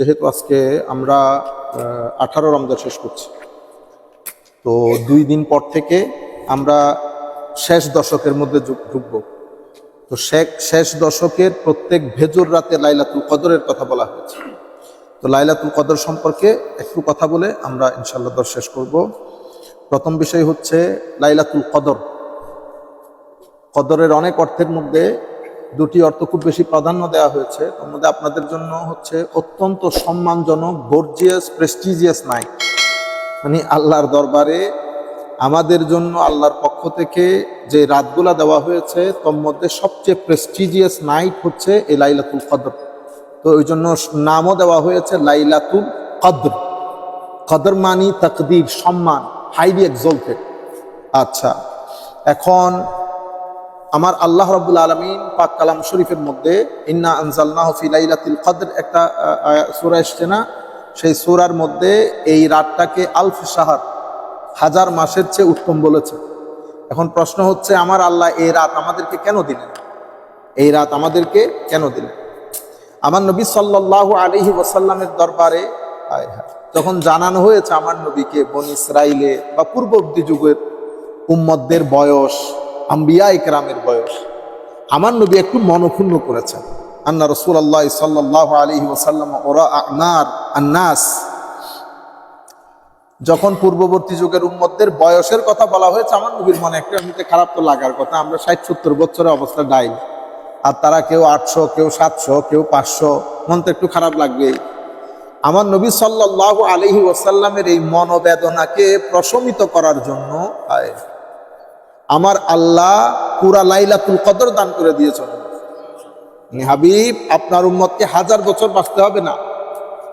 যেহেতু আজকে আমরা আঠারো রমজান শেষ করছি, তো দুই দিন পর থেকে আমরা শেষ দশকের মধ্যে ঢুকবো। তো শেষ দশকের প্রত্যেক ভেজুর রাতে লাইলাতুল কদরের কথা বলা হয়েছে। তো লাইলাতুল কদর সম্পর্কে একটু কথা বলে আমরা ইনশাল্লাহ দর শেষ করব। প্রথম বিষয় হচ্ছে লাইলাতুল কদর। কদরের অনেক অর্থের মধ্যে দুটি অর্থ খুব বেশি প্রাধান্য দেওয়া হয়েছে। তার মধ্যে আপনাদের জন্য হচ্ছে অত্যন্ত সম্মানজনক গর্জিয়াস প্রেস্টিজিয়াস নাইট মানে আল্লাহর দরবারে আমাদের জন্য, আল্লাহর পক্ষ থেকে যে রাতগুলা দেওয়া হয়েছে, তোর মধ্যে সবচেয়ে প্রেস্টিজিয়াস নাইট হচ্ছে এই লাইলাতুল কদর। তো ওই জন্য নামও দেওয়া হয়েছে লাইলাতুল কদর। কদর মানি তকদির, সম্মান হাইলি এক্সলটেড আচ্ছা এখন আমার আল্লাহ রাব্বুল আলমিন পাক কালাম শরীফের মধ্যে ইন্না আনজালনাহ ফি লাইলাতুল কদর একটা সূরা এসছে না? সেই সুরার মধ্যে এই রাতটাকে আলফ শাহর হাজার মাসের চেয়ে উত্তম বলেছে। এখন প্রশ্ন হচ্ছে, আমার আল্লাহ এই রাত আমাদেরকে কেন দিলেন? এই রাত আমাদেরকে কেন দিলেন? আমার নবী সাল্লাল্লাহু আলাইহি ওয়াসাল্লামের দরবারে যখন জানানো হয়েছে আমার নবীকে বন ইসরাইলে বা পূর্ববর্তী যুগের উম্মতদের বয়স আম্বিয়া ইকরামের বয়স। আমার নবী একটু মনক্ষুণ্ণ করেছেন। আন্না রসুল আল্লাহ সাল্লাহ আলহি ওসাল্লাম ওরা আনার আন্নাস। যখন পূর্ববর্তী যুগের উম্মতদের বয়সের কথা বলা হয়েছে, আমার নবীর মনে একটা এমনিতে খারাপ তো লাগার কথা, আমরা ষাট সত্তর বছরের অবস্থা ডাইল আর তারা কেউ আটশো, কেউ সাতশো, কেউ পাঁচশো, মন তো একটু খারাপ লাগবেই। আমার নবী সাল্লাহ আলহি ওসাল্লামের এই মনোবেদনাকে প্রশমিত করার জন্য আয়। আমার আল্লাহ পুরা লাইলাতুল কদর দান করে দিয়েছেন। হাবিব, আপনার উম্মতকে হাজার বছর বাঁচতে হবে না।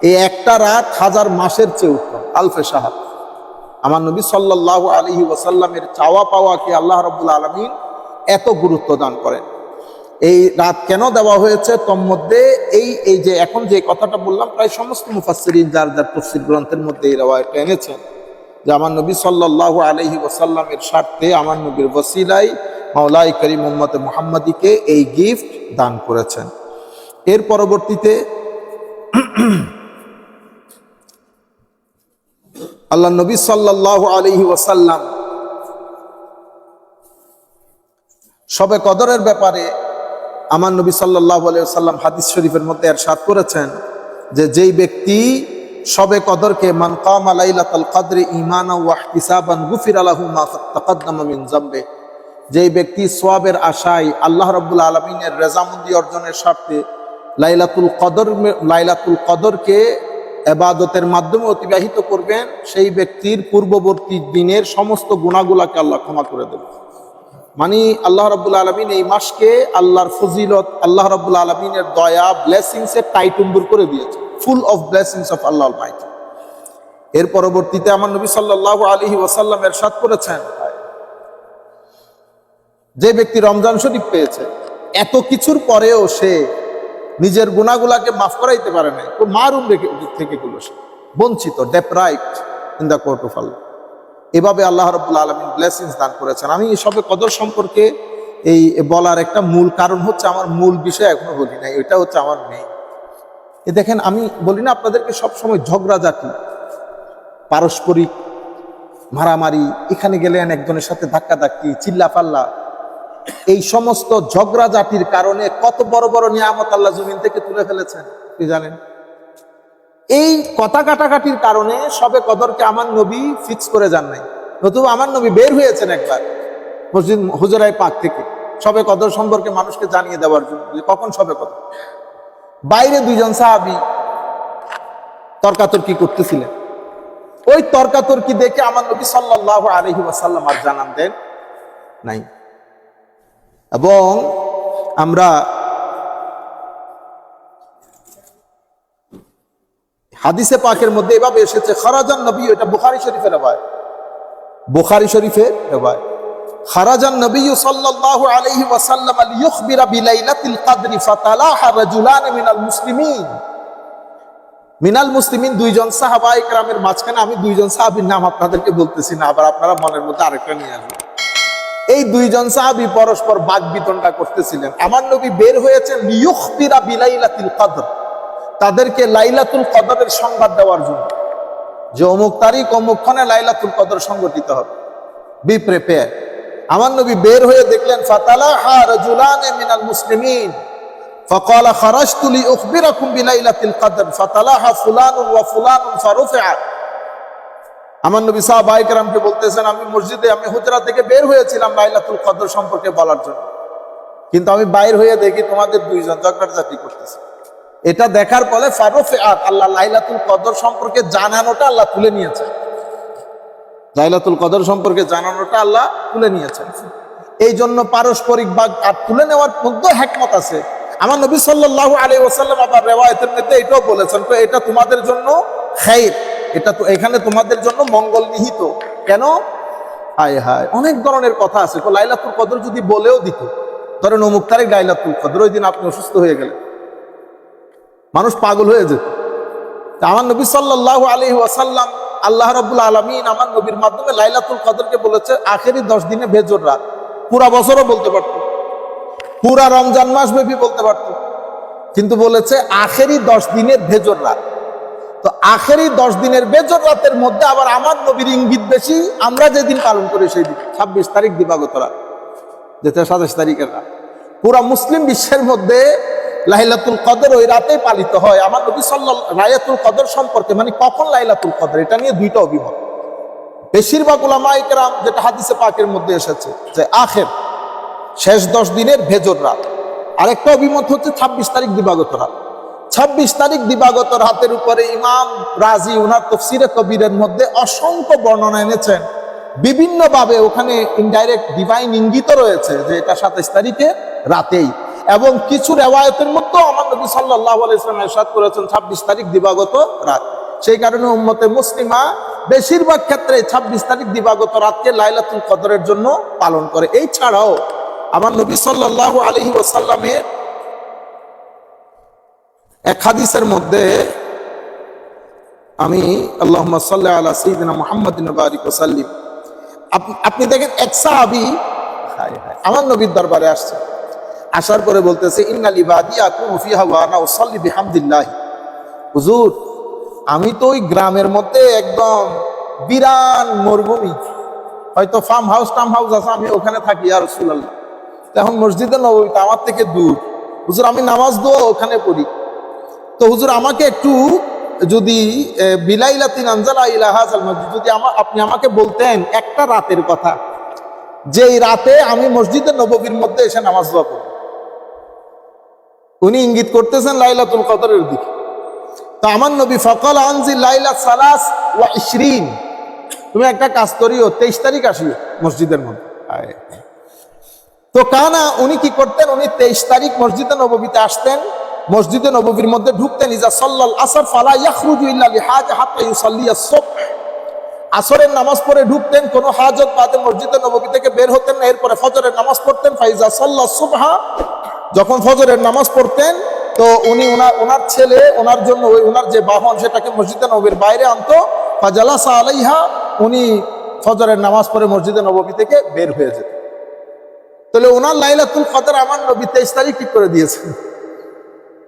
এই একটা রাত হাজার মাসের চেয়ে উত্তম। আলফে সাহাব আমার নবী সাল্লাহ আলহি ওসাল্লামের চাওয়া পাওয়াকে আল্লাহ রবুল আলমিন এত গুরুত্ব দান করেন। এই রাত কেন দেওয়া হয়েছে? তোর মধ্যে এই এই যে এখন যে কথাটা বললাম, প্রায় সমস্ত মুফাসসিরিন যার যার তফসির গ্রন্থের মধ্যে এই রেওয়ায়তটা এনেছেন যে আমার নবী সাল্লাহ আলহি ওসাল্লামের স্বার্থে, আমার নবীর ওসিলাই মাওলাই করিম মোহাম্মদ মোহাম্মদীকে এই গিফট দান করেছেন। এর পরবর্তীতে আল্লাহ নবী সাল্লাহ আলহি ওসাল্লাম সবে কদরের ব্যাপারে আমার নবী সাল্লাহ সাল্লাম হাদিস শরীফের মধ্যে এরশাদ করেছেন যে, যেই ব্যক্তি সবে কদরকে মান কামা লাইলাতুল কদরে ঈমানা ওয়া ইহতিসাবান গুফির লাহু মা তাকাদ্দামা মিন যামবে যেই ব্যক্তি সোয়াবের আশায় আল্লাহ রাব্বুল আলামিনের রেজামন্দি অর্জনের স্বার্থে লাইলাতুল কদর লাইলাতুল কদরকে এবাদতের মাধ্যমে অতিবাহিত করবেন, সেই ব্যক্তির পূর্ববর্তী দিনের সমস্ত গুণাগুলাকে আল্লাহ ক্ষমা করে দেবে মানে আল্লাহ রাব্বুল আলমিন এই মাসকে আল্লাহর ফজিলত, আল্লাহ রাব্বুল আলমিনের দয়া ব্লেসিংস এর টাইটুম্বুর করে দিয়েছে। Full of blessings of Allah might এর পরবর্তীতে আমার নবী সাল্লাহ আলহি ওয়াসাল্লাম এরশাদ করেছেন। যে ব্যক্তি রমজান শরীফ পেয়েছে, এত কিছুর পরেও সে নিজের গুণাগুলাকে মাফ করাইতে পারে নাই। মারুম থেকে গুলো সে। বঞ্চিত deprived in the court of Allah এভাবে আল্লাহ রবুল্লা আলমিন ব্লেসিংস দান করেছেন। আমি সবে কদর সম্পর্কে এই বলার একটা মূল কারণ হচ্ছে আমার মূল বিষয় এখনও বলি নাই, এটা হচ্ছে আমার মেয়ে। এ দেখেন, আমি বলি না আপনাদেরকে সবসময় ঝগড়া জাতি পারস্পরিক মারামারি, এখানে গেলেন একজনের সাথে ধাক্কা ধাক্কি চিল্লা পাল্লা এই সমস্ত ঝগড়া জাতির কারণে কত বড় বড় নিয়ামত আল্লাহ জমিন থেকে তুলে ফেলেছেন, কি জানেন? এই কথা কাটাকাটির কারণে সবে কদরকে আমার নবী ফিক্স করে যান নাই। নতুবা আমার নবী বের হয়েছেন একবার মসজিদ হুজরাই পাক থেকে। সবে কদর সম্পর্কে মানুষকে জানিয়ে দেওয়ার জন্য। যে কখন সবে কদর? বাইরে দুইজন সাহাবি তর্কাতর্কি করতেছিলেন। ওই তর্কাতর্কি দেখে আমার নবী সাল্লাহ আলহি ওয়াসাল্লাম আর জানান দেন নাই। এবং আমরা হাদিসে পাকের মধ্যে এভাবে এসেছে, খারাজান নবী, এটা বুখারি শরীফের রেবায় বুখারি শরীফের রেবায় খারাজান নবী সাল্লাল্লাহু আলাইহি ওয়াসাল্লাম বিলাইলাতিল ফাতালাহা রাজুলান মিনাল মুসলিমিন। মিনাল মুসলিমিন দুইজন সাহাবা ইকরামের মাঝখানে, আমি দুইজন সাহাবীর নাম আপনাদেরকে বলতেছি না, আবার আপনারা মনের মধ্যে আরেকটা নিয়ে আসবেন। এই দুইজন সাহাবী পরস্পর বাদ বিতণ্ডা করতেছিলেন। আমার নবী বের হয়েছেন লিইখবিরা বিলাইলাতিল কদর। তাদেরকে লাইলাতুল কদরের সংবাদ দেওয়ার জন্য যে অমুক তারিখ অমুক ক্ষণে লাইলাতুল কদর সংগঠিত হবে বি প্রিপেয়ার আমার নবী বের হয়ে দেখলেন ফাতালাহা রাজুলানে মিনাল মুসলিমিন فقال خرجت لأخبركم بليلة القدر فتلاها فلان وفلان فرفع আমার নবী সাহাবা ইকরামকে বলতেছেন আমি মসজিদে আমি হুজরা থেকে বের হয়েছিলাম লাইলাতুল কদর সম্পর্কে বলার জন্য কিন্তু আমি বাইর হয়ে দেখি তোমাদের দুইজন ঝগড়াঝাটি করতেছে এটা দেখার ফলে ফারুফে আত আল্লাহ লাইলাতুল কদর সম্পর্কে জানানোটা আল্লাহ তুলে নিয়েছে লাইলাতুল কদর সম্পর্কে জানানোটা আল্লাহ তুলে নিয়েছেন। এই জন্য পারস্পরিক বাগ আর তুলে নেওয়ার মধ্যে হ্যাকমত আছে। আমার নবী সাল্লাল্লাহু আলাইহি ওয়াসাল্লাম আবার রেওয়ায়েতের মধ্যে এটাও বলেছেন, তো এটা তোমাদের জন্য খাইর। এটা তো এখানে তোমাদের জন্য মঙ্গল নিহিত। কেন? হায় হায়, অনেক ধরনের কথা আছে। তো লাইলাতুল কদর যদি বলেও দিত, ধরেন অমুক তারিখ লাইলাতুল কদর, ওই দিন আপনি অসুস্থ হয়ে গেলেন। মানুষ পাগল হয়ে যেত আমার নবী সাল্লাল্লাহু আলাইহি ওয়াসাল্লাম আল্লাহ রাব্বুল আলামিন আমার নবীর মাধ্যমে লাইলাতুল কদরকে বলেছে, আখেরি দশ দিনে বেজর রাত। পুরা বছরও বলতে পারত। পুরা রমজান মাস ব্যাপী বলতে পারত। কিন্তু বলেছে, আখেরি দশ দিনের ভেজর রাত। তো আখেরি দশ দিনের বেজর রাতের মধ্যে আবার আমার নবীর ইঙ্গিত বেশি, আমরা যেদিন পালন করি সেই দিন। ছাব্বিশ তারিখ দিবাগত রাত, যেটা সাতাশ তারিখের রাত। পুরা মুসলিম বিশ্বের মধ্যে লাইলাতুল কদর ওই রাতে পালিত হয়। আমার নবী সাল্লাহ লাইলাতুল কদর সম্পর্কে মানে কখন লাইলাতুল কদর? এটা নিয়ে দুইটা অভিমত। বেশিরভাগ ওলামা ইকরাম যেটা হাদিসে পাকের মধ্যে এসেছে, যে আখের শেষ দশ দিনের ভেজর রাত। আরেকটা অভিমত হচ্ছে ছাব্বিশ তারিখ দিবাগত রাত। ছাব্বিশ তারিখ দিবাগত রাতের উপরে ইমাম রাজি উনার তফসিরে কবিরের মধ্যে অসংখ্য বর্ণনা এনেছেন। বিভিন্নভাবে ওখানে ইনডাইরেক্ট ডিভাইন ইঙ্গিত রয়েছে যে এটা সাতাইশ তারিখে রাতেই। এবং কিছু রেওয়ায়তের মধ্যেও আমার নবী সাল্লাহ আলাইসলাম এরশাদ করেছেন ছাব্বিশ তারিখ দিবাগত রাত। সেই কারণে উম্মতে মুসলিমা বেশিরভাগ ক্ষেত্রে ছাব্বিশ তারিখ দিবাগত রাতকে লাইলাতুল কদরের জন্য পালন করে। এই ছাড়াও আমার নবী সাল্লাহ আলহি ওসাল্লামের এক হাদিসের মধ্যে আমি আল্লাহ সাল্লাহ আলা সঈদিনা মোহাম্মদ বারিক ওসাল্লিম আপ- আপনি দেখেন এক সাহাবি আমার নবীর দরবারে আসছে। আসার পরে বলতেছে হুজুর আমি তো ওই গ্রামের মধ্যে একদম বিরান মরুভূমি। হয়তো ফার্ম হাউস টার্ম হাউস আছে আমি ওখানে থাকি আর এখন মসজিদে নবী আমার থেকে দূর। হুজুর আমি নামাজ দোয়া ওখানে পড়ি। তো হুজুর আমাকে একটু যদি আহ, বিলাইলাতিন আনজালা ইলাহাজ মসজিদ যদি আমা- আপনি আমাকে বলতেন একটা রাতের কথা। যে রাতে আমি মসজিদে নববীর মধ্যে এসে নামাজ দোয়া করব। উনি ইঙ্গিত করতেছেন লাইলাতুল কদরের দিকে। তো আমার নবী ফকল আনজি লাইলা সালাস ওয়া ইশরিন। তুমি একটা কাজ করিও, তেইশ তারিখ আসিও মসজিদের মধ্যে। তো কানা উনি কি করতেন? উনি তেইশ তারিখ মসজিদে নববীতে আসতেন। মসজিদে নববীর মধ্যে ঢুকতেন, ইজা সাল্লাল আসর ফালা ইয়াখরুজু ইল্লা লিহাজ হাত্তা ইউসাল্লি আস-সুবহ আসরের নামাজ পড়ে ঢুকতেন, কোন হাজত বাদে মসজিদে নববী থেকে বের হতেন না, এরপরে ফজরের নামাজ পড়তেন ফাইজা সাল্লা সুবহা যখন ফজরের নামাজ পড়তেন, তো উনি ওনার ওনার ছেলে ওনার জন্য ওই ওনার যে বাহন, সেটাকে মসজিদে নবীর বাইরে আনতো। ফাজালাসা আলাইহা, উনি ফজরের নামাজ পড়ে মসজিদে নববী থেকে বের হয়ে যেত তাহলে ওনার লাইলাতুল কদর আমার নবী তেইশ তারিখ ঠিক করে দিয়েছেন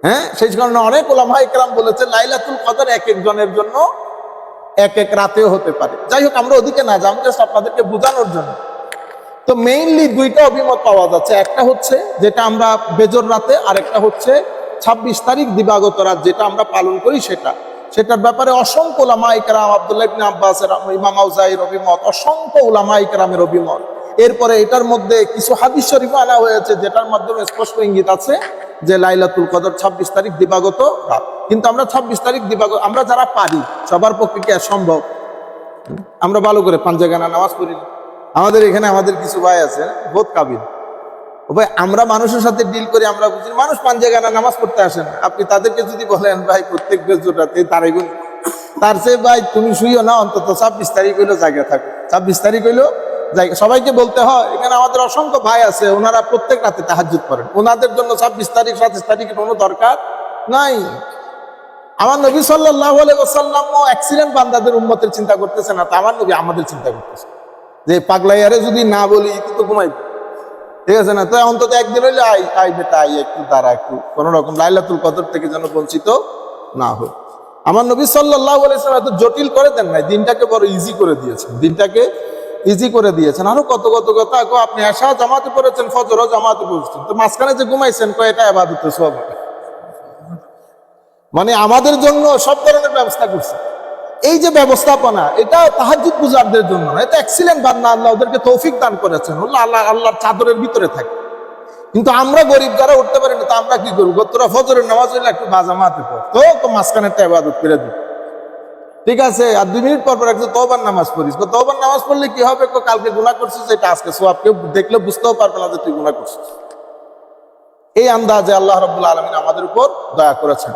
হ্যাঁ? সেই কারণে অনেক ওলামা ইকরাম বলেছে, লাইলাতুল কদর এক একজনের জন্য এক এক রাতেও হতে পারে। যাই হোক, আমরা ওদিকে না যাই জাস্ট আপনাদেরকে বোঝানোর জন্য। তো মেইনলি দুইটা অভিমত পাওয়া যাচ্ছে। একটা হচ্ছে যেটা আমরা বেজর রাতে আর একটা হচ্ছে ছাব্বিশ তারিখ দিবাগত রাত যেটা আমরা পালন করি সেটা। সেটার ব্যাপারে অসংখ্য উলামা ইকরাম আব্দুল্লাহ ইবনে আব্বাসের ইমাম আউজাইর অভিমত, অসংখ্য উলামা ইকরামের অভিমত। এরপরে এটার মধ্যে কিছু হাদিস শরীফ আনা হয়েছে যেটার মাধ্যমে স্পষ্ট ইঙ্গিত আছে যে লাইলাতুল কদর ছাব্বিশ তারিখ দিবাগত রাত। কিন্তু আমরা ছাব্বিশ তারিখ দিবাগত, আমরা যারা পারি, সবার পক্ষে কি সম্ভব? আমরা ভালো করে পাঞ্জাগানা নামাজ পড়ি। আমাদের এখানে আমাদের কিছু ভাই আছে বোধ কাবিল। ও ভাই, আমরা মানুষের সাথে ডিল করি, আমরা বুঝি মানুষ পাঞ্জাগানা নামাজ পড়তে আসেন আপনি তাদেরকে যদি বলেন, ভাই, প্রত্যেক বেজোটাতে তারাই গুণ তার চেয়ে, ভাই, তুমি শুইও না, অন্তত ছাব্বিশ তারিখ হইল জায়গা থাকো। ছাব্বিশ তারিখ হইল জায়গা সবাইকে বলতে হয়। এখানে আমাদের অসংখ্য ভাই আছে, ওনারা প্রত্যেক রাতে তাহাজুদ করেন। ওনাদের জন্য ছাব্বিশ তারিখ, সাতাশ তারিখের কোনো দরকার নাই। আমার নবী সাল্লাহ সাল্লামও অ্যাক্সিডেন্ট বান্দাদের উন্মতের চিন্তা করতেছে না, তো আমার নবী আমাদের চিন্তা করতেছে। যে পাগলাইয়ারে যদি না বলি তো ঘুমাই ঠিক আছে না? তো অন্তত একদিন হইলে আই আই বেটা, আই একটু দাঁড়া, একটু কোন রকম লাইলাতুল কদর থেকে যেন বঞ্চিত না হোক। আমার নবী সাল্লাহ এত জটিল করে দেন নাই, দিনটাকে বড় ইজি করে দিয়েছেন, দিনটাকে ইজি করে দিয়েছেন। আরও কত কত কথা আপনি আশা জামাতে পড়েছেন, ফজরও জামাতে পড়েছেন। তো মাঝখানে যে ঘুমাইছেন কয়টা আবাদিত সব মানে আমাদের জন্য সব ধরনের ব্যবস্থা করছে। এই যে ব্যবস্থাপনা, এটা তাহাজুদ গুজারদের জন্য না, এটা এক্সিলেন্ট বান্না আল্লাহ ওদেরকে তৌফিক দান করেছেন আল্লাহ, আল্লাহর চাদরের ভিতরে থাকে। কিন্তু আমরা গরিব যারা উঠতে পারি না, তো আমরা কি করব? তোরা ফজরের নামাজ হইলে একটু বাজামাতে পড়। তো তো মাঝখানে একটা ইবাদত করে দিই। ঠিক আছে, আর দুই মিনিট পর পর একটু তওবার নামাজ পড়িস। তো তওবার নামাজ পড়লে কি হবে? কালকে গুনাহ করছিস, এটা আজকে সোয়াব কেউ দেখলে বুঝতেও পারবে না যে তুই গুনাহ করছিস। এই আন্দাজে আল্লাহ রাব্বুল আলামিন আমাদের উপর দয়া করেছেন।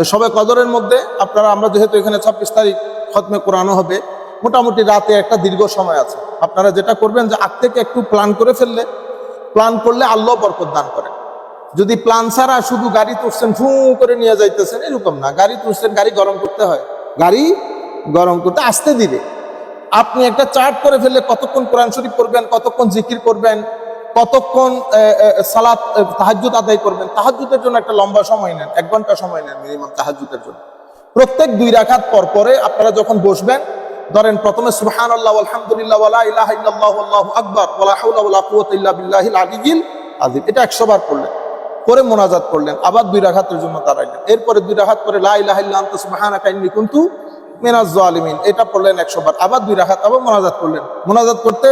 তো সবে কদরের মধ্যে আপনারা, আমরা যেহেতু এখানে ছাব্বিশ তারিখ খতমে কোরআনও হবে, মোটামুটি রাতে একটা দীর্ঘ সময় আছে। আপনারা যেটা করবেন যে আগ থেকে একটু প্ল্যান করে ফেললে প্ল্যান করলে আল্লাহ বরকত দান করেন। যদি প্ল্যান ছাড়া শুধু গাড়ি তুলছেন, ফু করে নিয়ে যাইতেছেন, এরকম না। গাড়ি তুলছেন, গাড়ি গরম করতে হয়। গাড়ি গরম করতে আসতে দিবে। আপনি একটা চার্ট করে ফেললে কতক্ষণ কোরআন শরীফ করবেন কতক্ষণ জিকির করবেন কতক্ষণ সালাত তাহাজুদ আদায় করবেন? তাহাজুদের জন্য একটা লম্বা সময় নেন, এক ঘণ্টা সময় নেন মিনিমাম তাহাজুদের জন্য। প্রত্যেক দুই রাখাত পর পরে আপনারা যখন বসবেন, ধরেন প্রথমে সুবহান আল্লাহ আলহামদুলিল্লাহ ওয়ালা ইলাহা ইল্লাল্লাহু আল্লাহু আকবার ওয়ালা হাওলা ওয়ালা কুওয়াতা ইল্লা এটা 100 বার পড়লেন করে মোনাজাত করলেন, আবার দুই রাখাতের জন্য দাঁড়াইলেন। এরপরে দুই রাখাত করে লা ইলাহা ইল্লা আনতা সুবহানাকা ইন্নী কুনতু মিনাজ জালিমিন, এটা পড়লেন 100 বার। আবার দুই রাখাত আবার মোনাজাত করলেন। মোনাজাত করতে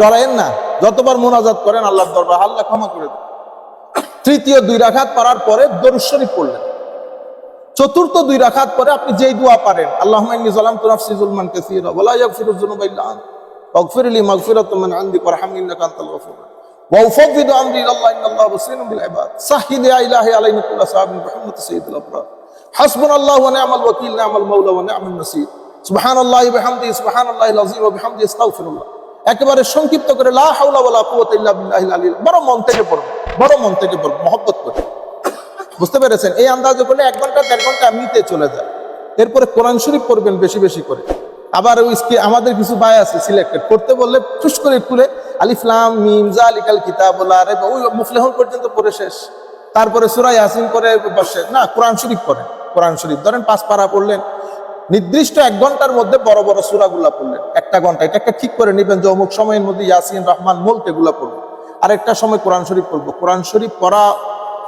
ডরায়েন না। যতবার মোনাজাত করেন, আল্লাহর দরবার আল্লাহ ক্ষমা করে দেন। তৃতীয় দুই রাখাত পারার পরে দরুদ শরীফ পড়লেন। চতুর্থ দুই রাখাত পরে আপনি যেই দোয়া পারেন আল্লাহ হাসবুনাল্লাহু ওয়া সুবহানাল্লাহি বিহামদিহি, সুবহানাল্লাহিল আযীম ওয়া বিহামদিহি, আস্তাগফিরুল্লাহ। একেবারে সংক্ষিপ্ত করে বড় মন থেকে পড়বে বড় মন থেকে পড়বে মহব্বত করে। বুঝতে পেরেছেন? এই আন্দাজে করলে এক ঘণ্টা, দেড় ঘণ্টা এমনিতে চলে যায়। এরপরে কোরআন শরীফ পড়বেন বেশি বেশি করে। আবার ওই আমাদের কিছু বাই আছে সিলেক্টেড করতে বললে ফুস করে খুলে আলিফলাম মিম জালিকাল কিতাবুল্লাহ রে ওই মুফলেহন পর্যন্ত পড়ে শেষ। তারপরে সুরাই ইয়াসিন করে বসে। না, কোরআন শরীফ পড়েন কোরআন শরীফ। ধরেন পাঁচ পাড়া পড়লেন নির্দিষ্ট এক ঘণ্টার মধ্যে বড় বড় সূরাগুলা পড়লেন। একটা ঘণ্টা। এটা একটা ঠিক করে নেবেন যে অমুক সময়ের মধ্যে ইয়াসিন, রহমান মুলক এগুলা পড়ব আর একটা সময় কোরআন শরীফ পড়ব। কোরআন শরীফ পড়া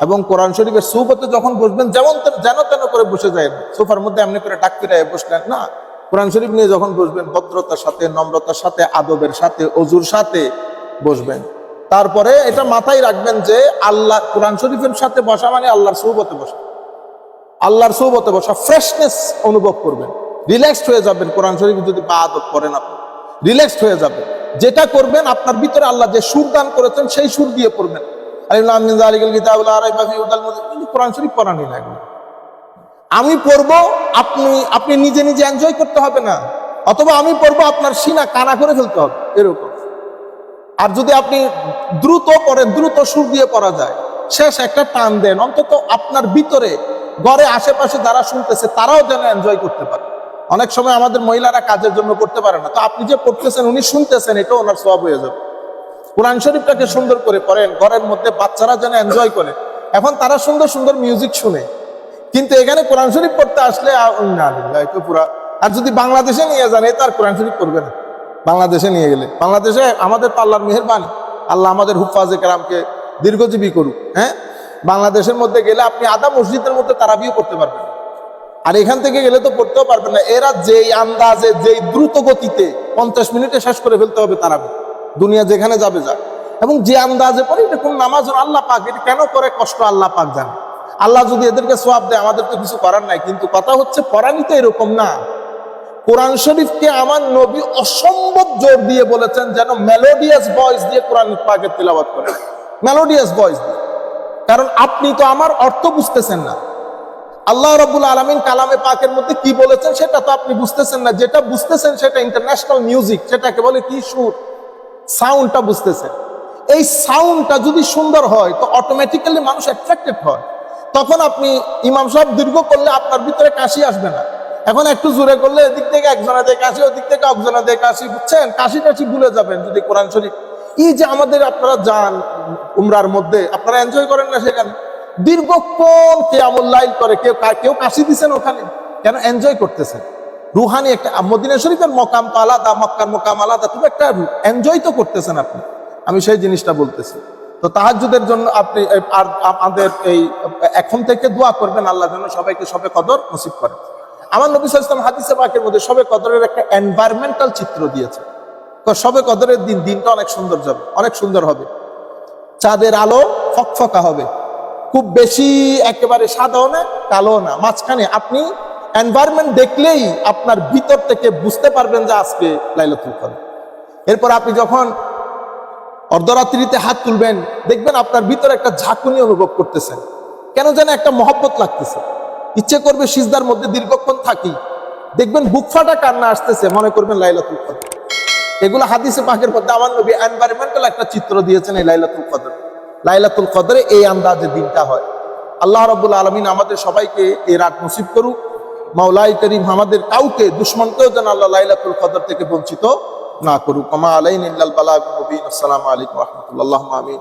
এবং কোরআন শরীফের সুবতে যখন বসবেন, যেমন যেন তেন করে বসে যায়। সোফার মধ্যে এমনি করে ডাক ফিরায় বসলেন, না। কোরআন শরীফ নিয়ে যখন বসবেন, ভদ্রতার সাথে, নম্রতার সাথে, আদবের সাথে, অজুর সাথে বসবেন। তারপরে এটা মাথায় রাখবেন যে আল্লাহ কোরআন শরীফের সাথে বসা মানে আল্লাহর সৌবতে বসা। আল্লাহর সৌবতে বসা ফ্রেশনেস অনুভব করবেন। রিল্যাক্সড হয়ে যাবেন কোরআন শরীফ যদি বা আদত করেন আপনি। রিল্যাক্সড হয়ে যাবেন। যেটা করবেন, আপনার ভিতরে আল্লাহ যে সুর দান করেছেন, সেই সুর দিয়ে পড়বেন। কোরআন শরীফ পড়ানি লাগবে আমি পড়ব, আপনি আপনি নিজে নিজে এনজয় করতে হবে না। অথবা আমি পড়ব, আপনার সিনা কানা করে ফেলতে হবে, এরকম। আর যদি আপনি দ্রুত পড়েন, দ্রুত সুর দিয়ে পড়া যায়, শেষ একটা টান দেন, অন্তত আপনার ভিতরে ঘরে আশেপাশে যারা শুনতেছে, তারাও যেন এনজয় করতে পারে। অনেক সময় আমাদের মহিলারা কাজের জন্য করতে পারে না। তো আপনি যে পড়তেছেন উনি শুনতেছেন, এটাও ওনার সব হয়ে যাবে। কোরআন শরীফটাকে সুন্দর করে পড়েন, ঘরের মধ্যে বাচ্চারা যেন এনজয় করে। এখন তারা সুন্দর সুন্দর মিউজিক শুনে। কিন্তু এখানে কোরআন শরীফ পড়তে আসলে পুরা আর যদি বাংলাদেশে নিয়ে যান, এ তার কোরআন শরীফ করবে না। বাংলাদেশে নিয়ে গেলে। বাংলাদেশে আমাদের তো আল্লাহর মেহরবানি। আল্লাহ আমাদের হুফাজে কেরামকে দীর্ঘজীবী করুক হ্যাঁ? বাংলাদেশের মধ্যে গেলে আপনি আদা মসজিদের মধ্যে তারাবিও করতে পারবেন। আর এখান থেকে গেলে তো পড়তেও পারবেন না। এরা যেই আন্দাজে, যেই দ্রুত গতিতে পঞ্চাশ মিনিটে শেষ করে ফেলতে হবে তারাবি। দুনিয়া যেখানে যাবে, যাক। এবং যে আন্দাজে পড়ে, এটা কোন নামাজ আল্লাহ পাক, এটা কেন করে? কষ্ট আল্লাহ পাক জানে। আল্লাহ যদি এদেরকে সোয়াব দেয়, আমাদের তো কিছু করার নাই। কিন্তু কথা হচ্ছে, পড়ানি তো এরকম না। কোরআন শরীফকে আমার নবী অসম্ভব জোর দিয়ে বলেছেন যেন মেলোডিয়াস ভয়েস দিয়ে কোরআন পাকের তেলাওয়াত করে। মেলোডিয়াস ভয়েস দিয়ে। কারণ আপনি তো আমার অর্থ বুঝতেছেন না। আল্লাহ রবুল আলামিন কালামে পাকের মধ্যে কি বলেছেন সেটা তো আপনি বুঝতেছেন না। যেটা বুঝতেছেন সেটা ইন্টারন্যাশনাল মিউজিক সেটাকে বলে কি? সুর। সাউন্ডটা বুঝতেছেন। এই সাউন্ডটা যদি সুন্দর হয়, তো অটোমেটিক্যালি মানুষ অ্যাট্রাক্টেড হয়। তখন আপনি ইমাম সাহেব দীর্ঘ করলে আপনার ভিতরে কাশি আসবে না। এখন একটু জোরে করলে এদিক থেকে একজনে দেয় কাশি, ওদিক থেকে একজনে দেয় কাশি, বুঝছেন? কাশি টাশি ভুলে যাবেন যদি কোরআন শরীফ এই যে আমাদের আপনারা যান উমরার মধ্যে, আপনারা এনজয় করেন না সেখানে। দীর্ঘক্ষণ কেয়ামুল্লাইল করে, কেউ কেউ কাশি দিছেন ওখানে, কেন এনজয় করতেছেন? রুহানি একটা, মদিনা শরীফের মকাম তো আলাদা, মক্কার মকাম আলাদা তুমি একটা এনজয় তো করতেছেন আপনি। আমি সেই জিনিসটা বলতেছি। তো তাহাজ্জুদের জন্য আপনি আমাদের এই, এখন থেকে দোয়া করবেন, আল্লাহ যেন সবাইকে সবে কদর নসিব করে আমার নবী ওয়াসাল্লাম হাদিসে পাকের মধ্যে সবে কদরের একটা এনভায়রনমেন্টাল চিত্র দিয়েছে। সবে কদরের দিন, দিনটা অনেক সুন্দর যাবে, অনেক সুন্দর হবে। চাঁদের আলো ফকফকা হবে। খুব বেশি একেবারে সাদাও না কালো না। মাঝখানে আপনি এনভায়রনমেন্ট দেখলেই আপনার ভিতর থেকে বুঝতে পারবেন যে আজকে লাইলাতুল কদর। এরপর আপনি যখন অর্ধরাত্রিতে হাত তুলবেন, দেখবেন আপনার ভিতরে একটা ঝাঁকুনি অনুভব করতেছেন। কেন যেন একটা মহব্বত লাগতেছে। ইচ্ছে করবে সিজদার মধ্যে দীর্ঘক্ষণ থাকি। দেখবেন বুক ফাটা কান্না আসতেছে, মনে করবেন লাইলাতুল কদর। এগুলো হাদিসে পাখের মধ্যে আমার নবী এনভায়রনমেন্টাল একটা চিত্র দিয়েছেন এই লাইলাতুল কদর। লাইলাতুল কদরে এই আন্দাজে দিনটা হয়। আল্লাহ রবুল আলমিন আমাদের সবাইকে এই রাত নসিব করুক। মাওলাই করিম আমাদের কাউকে দুশ্মনকেও যেন আল্লাহ লাইলাতুল কদর থেকে বঞ্চিত না করুক। কমা আলাইন ইল্লাল বালাগ মুবিন। আসসালামু আলাইকুম রহমতুল্লাহ। আমিন।